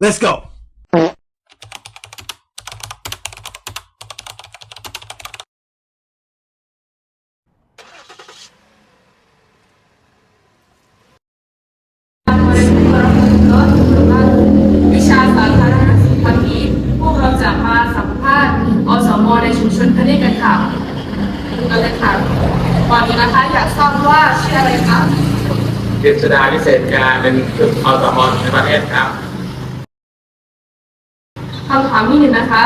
Let's go. วิชาสาธารณสุขวันนี้พวกเราจะมาสัมภาษณ์อสมในชุมชนพะเนกันค่ะเอาเลยค่ะก่อนอื่นนะคะอยากทราบว่าชื่ออะไรคะกฤษดาพิเศษการเป็นอสมในประเทศครับ คำถามที่หนึ่งนะคะ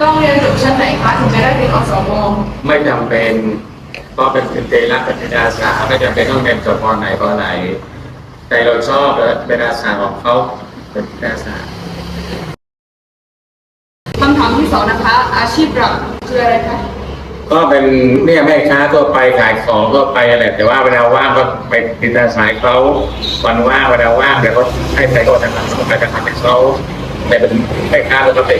ต้องเรียนจบชั้นไหนคะถึงจะได้เป็นอสมไม่จำเป็นก็เป็นเป็นเตระเป็นอาสาไม่จำเป็นต้องเรียนจบปไหนปไหน แต่เราชอบและเป็นอาสาของเขาเป็นอาสาคำถามที่สองนะคะ อาชีพหลักคืออะไรคะ ก็เป็นเนี่ยแม่ค้าทั่วไปขายของทั่วไปแหละแต่ว่าเวลาว่างก็ไปติดอาสาเขาวันว่างเวลาว่างเดี๋ยวก็ให้ใส่ก็ทำงานก็ไปกระทำให้เขา แต่เป็นแม่ค้าปกติ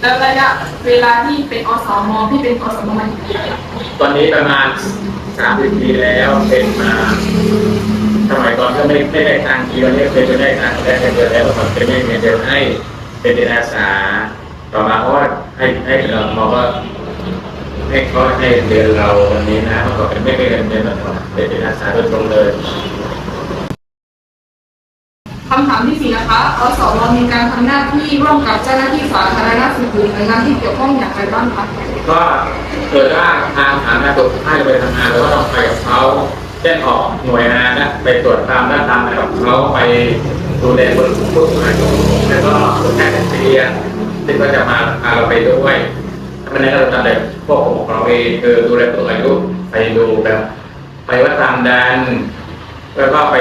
แล้วระยะเวลาที่เป็นอสมที่เป็นอสมมากี่ปีแล้วตอนนี้ประมาณสามสิบปีแล้วเป็นมาสมัยก่อนก็ไม่ไม่ได้ทางทีวันนี้เคยจะได้ทางได้เดือนแล้วตอนเป็นไม่เดือนให้เป็นจิตอาสาต่อมาเพราะว่าให้ให้เราเราก็ให้เขาให้เดือนเราวันนี้นะเมื่อก่อนเป็นไม่ได้เดือนเดือนเราเป็นจิตอาสาโดยตรงเลยำถามที่สี่นะคะอสมมีการทำหน้าที่ร่วมกับเจ้าหน้าที่สาธารณสุขหรือหน่วยงานที่เกี่ยวข้องอย่างไรบ้างคะก็เกิดว่าทางฐานการตรวจให้ไปทำงานเราก็ต้องไปกับเขาเช่นออกหน่วยงานนะไปตรวจตามด้านตามอะไรกับเขาไปดูแลคนผู้สูงอายุแล้วก็คนแพทย์เสียซึ่งก็จะมาพาเราไปด้วยถ้าไม่ได้เราทำแบบพวกของเราเองคือดูแลผู้สูงอายุไปดูแบบไปวัดความดัน แล้วก็ไป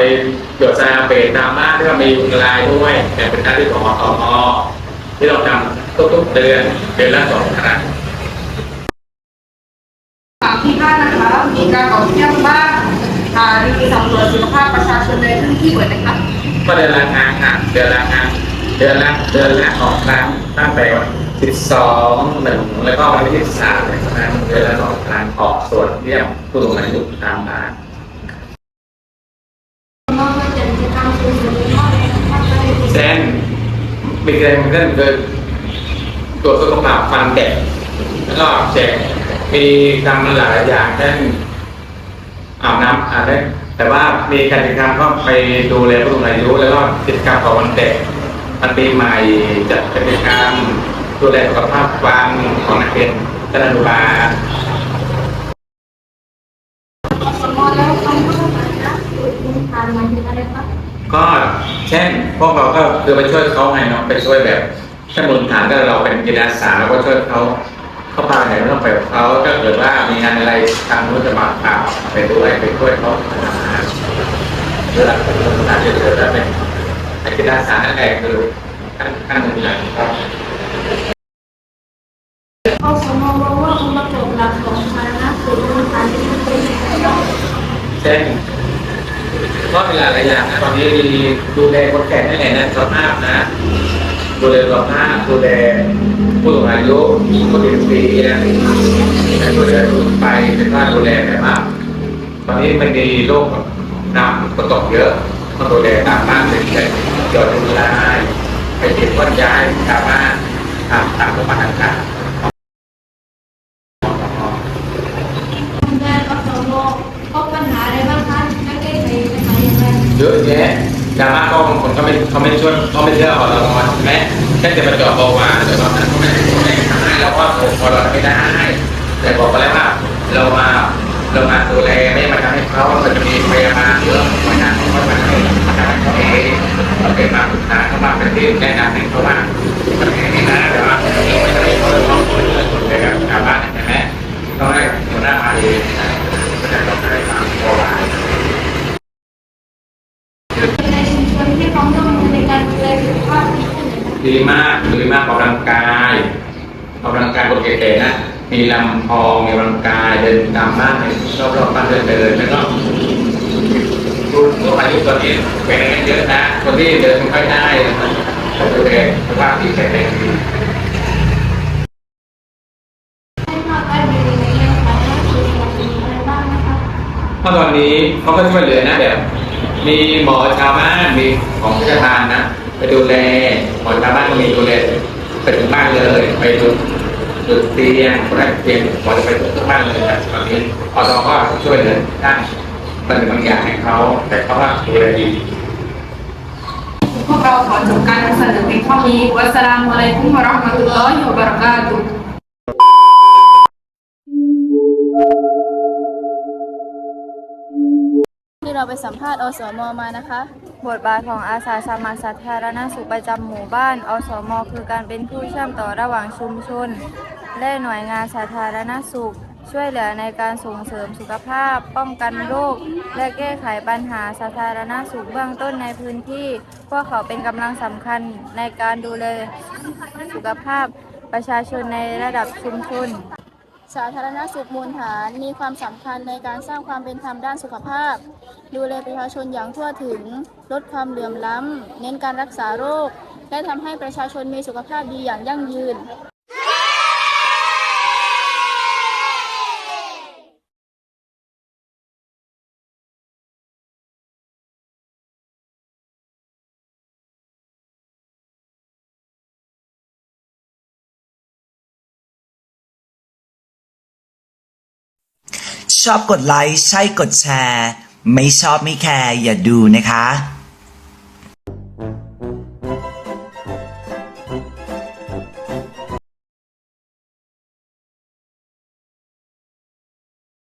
ตรวจซาเปตามบ้านที่ว่ามียุงลายด้วยแต่เป็นหน้าที่ของอตมที่เราทำทุกๆเดือนเดือนละสองครั้งคำถามที่ห้านะคะมีการออกเยี่ยมบ้านหารีสำรวจสุขภาพประชาชนในพื้นที่เหมือนนะคะก็เดือนละครั้งค่ะเดือนละครั้งเดือนละเดือนละสองครั้งตั้งแต่วันที่สองหนึ่งแล้วก็วันที่สามในครั้งเดือนละสองครั้งออกตรวจเยี่ยมผู้สูงอายุตามบ้าน มองว่าจะมีการสูญเสียพ่อในสภาพการเป็น เช่น มีเกณฑ์เรื่องคือตรวสุขภาพฟันเด็กแล้วก็แจกมีทำหลายอย่างเช่นอาบน้ำอาบได้แต่ว่ามีกิจกรรมก็ไปดูแลผู้สูงอายุแล้วก็กิจกรรมของวันเด็กวันปีใหม่จัดกิจกรรมดูแลสุขภาพฟันของนักเรียนชั้นอนุบาลสมองแล้วนาก็ เช่นพวกเราก็คือไปช่วยเขาไงเนาะไปช่วยแบบถ้ามูลฐานก็เราเป็นจิตอาสาเราก็ช่วยเขาเขาพาไปไหนก็ต้องไปกับเขาถ้าเกิดว่ามีงานอะไรทางนู้นจะมาพาไปด้วยไปช่วยเขาทำงานเวลาเป็นคนทำงานเฉยๆแล้วเป็นไอ้จิตอาสานั่นแหละคือขั้นขั้นหนึ่งอย่างครับอสมมองว่าองค์ประกอบหลักของสาธารณสุขมีทานที่เป็นอย่ารบ้างเช่น มีหลายอย่างนะตอนนี้มีดูแลคนแก่นั่แหละนะสภาพนะ ดูแลสภาพดูแลผู้สูงอายุผู้ติดเตียงและดูแลทั่วไปเป็นว่าดูแลแบบว่าตอนนี้มันมีโรคน้ำกระตกเยอะต้องดูแลตามบ้านเป็นแต่หยอดเป็นลายไปติดวัดย้ายตามบ้านตามตามโรงพยาบาลต่างานอสมพบปัญหาอะไรบ้างคะและแก้ไขปัญหา อย่างไรๆเยอะแยะดราม่าก็บางคนเขาไม่เขาไม่ช่วยเขาไม่เชื่อเราเราแม้แค่จะมาเจาะเบาหวานหรือว่าเขาไม่ได้ไม่ได้ทำให้เราว่าผมพอเราไม่ได้ แต่บอกไปแล้วว่าเรามาเรามาดูแลไม่ได้มาทำให้เขามันจะมีพยาบาลเยอะมาทำเขามาทำให้มาทำให้เขาเองเราเป็นมาปรึกษาเขามาเป็นที่แนะนำให้เขาว่าทำอย่านี้นะแต่ว่าเราไม่ได้เขาเลยต้องคุยเลยคุยกับชาวบ้านใช่ไหมต้องให้หัวหน้ามาเองนะก็จะต้องให้ความพอหวาน ในชุมชนที่พร้อมร่วมมือในการดูแลสุขภาพที่ผู้อื่น ดีมากดีมากออกกำลังกายออกกำลังกายคนแก่ๆนะมีลำพองมีกำลังกายเดินตามบ้านในรอบๆบ้านเดินเดินแล้วก็ผู้ผู้อายุตอนนี้เป็นกันเยอะนะคนที่เดินไม่ค่อยได้ก็ดูแลสุขภาพที่แข็งแรงดีให้ภาครัฐมีในเรื่องของสาธารณสุขมีอะไรบ้างนะคะเพราะตอนนี้เขาก็ช่วยเหลือนะแบบมีหมอชาวบ้านมีของราชทานะ ไปดูแลหมอชาวบ้านก็มีดูแลไปถึงบ้านเลย ไปจุดจุดเตียงคนแรกเตียงหมอจะไปถึงบ้านเลยนะตอนนี้อสก็ช่วยเหลือได้เป็นบางอย่างให้เขาแต่เขาว่าดูแลดีพวกเราขอจบการนำเสนอเพียงเท่านี้วัสสลามุอะลัยกุมวะเราะห์มะตุลลอฮิวะบะเราะกาตุฮ์ที่เราไปสัมภาษณ์อสมมานะคะ บทบาทของอาสาสมัครสาธารณสุขประจำหมู่บ้าน อสม คือการเป็นผู้เชื่อมต่อระหว่างชุมชน และหน่วยงานสาธารณสุข ช่วยเหลือในการส่งเสริมสุขภาพ ป้องกันโรค และแก้ไขปัญหาสาธารณสุขเบื้องต้นในพื้นที่ พวกเขาเป็นกำลังสำคัญในการดูแลสุขภาพประชาชนในระดับชุมชน สาธารณสุขมูลฐานมีความสำคัญในการสร้างความเป็นธรรมด้านสุขภาพ ดูแลประชาชนอย่างทั่วถึง ลดความเหลื่อมล้ำ เน้นการรักษาโรค และทำให้ประชาชนมีสุขภาพดีอย่างยั่งยืน ชอบกดไลค์ใช่กดแชร์ ไม่ชอบไม่แคร์อย่าดูนะคะ